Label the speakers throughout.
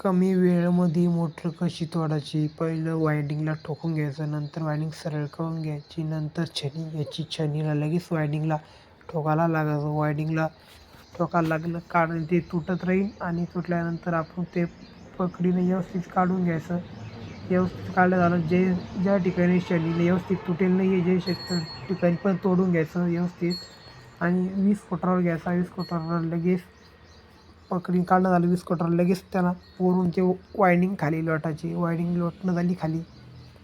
Speaker 1: कमी वेळेमध्ये मोटर कशी तोडायची? पहिलं वायंडिंगला ठोकून घ्यायचं नंतर वायंडिंग सरळ करून घ्यायची नंतर छनी घ्यायची. छेनीला लगेच वायंडिंगला ठोकायला लागायचं. वायंडिंगला ठोकायला लागलं कारण ते तुटत राहील आणि तुटल्यानंतर आपण ते पकडीने व्यवस्थित काढून घ्यायचं. व्यवस्थित काढलं झालं जे ज्या ठिकाणी शनीला व्यवस्थित तुटेल नाही आहे जे शेत ठिकाणी पण तोडून घ्यायचं व्यवस्थित. आणि वीस फुटावर घ्यायचा वीस फुटावर लगेच पकडून काढणं झालं वीस फुटावर लगेच त्याला वरून ते वायडिंग खाली लोटायची. वायडिंग लोटणं झाली खाली.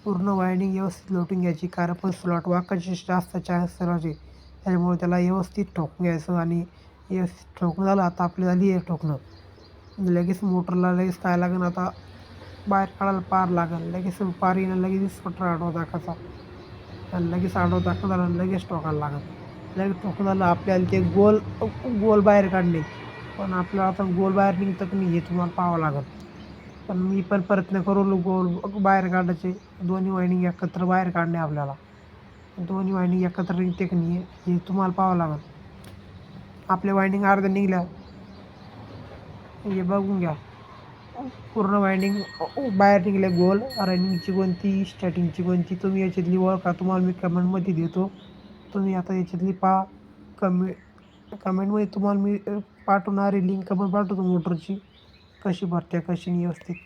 Speaker 1: पूर्ण वायडिंग व्यवस्थित लोटून घ्यायची. कारण पण स्लॉट वाकायचे जास्त चान्स राहायचे. त्याच्यामुळे त्याला व्यवस्थित ठोकून घ्यायचं आणि व्यवस्थित ठोकणं झालं. आता आपली झाली आहे ठोकणं. लगेच मोटरला लगेच काय लागेल आता? बाहेर काढायला पार लागेल. लगेच पार येणं लगेच वीस फुटर आडवा दाखायचा आणि लगेच आडवा दाखवून लगेच ठोकायला लागेल. लगेच ठोकून झालं आपल्याला ते गोल गोल बाहेर काढणे पण आपल्याला आता गोल बाहेर निघतं की नाही हे तुम्हाला पाहावं लागत पण मी पण प्रयत्न करू गोल बाहेर काढायचे दोन्ही वाहिनी एकत्र बाहेर काढणे आपल्याला. दोन्ही वाहिनी एकत्र निघते की नाही हे तुम्हाला पाहावं लागेल. आपल्या वायंडिंग अर्ध्या निघल्या. हे बघून घ्या. पूर्ण वायंडिंग बाहेर निघले गोल. रनिंगची कोणती स्टार्टिंगची कोणती तुम्ही याच्यातली ओळखा तुम्हाला मी कमेंटमध्ये देतो. तुम्ही आता याच्यातली पहा. कमी कमेंटमध्ये तुम्हाला मी पाठवणारी लिंक पण पाठवतो मोटरची कशी भरते कशी नाही व्यवस्थित.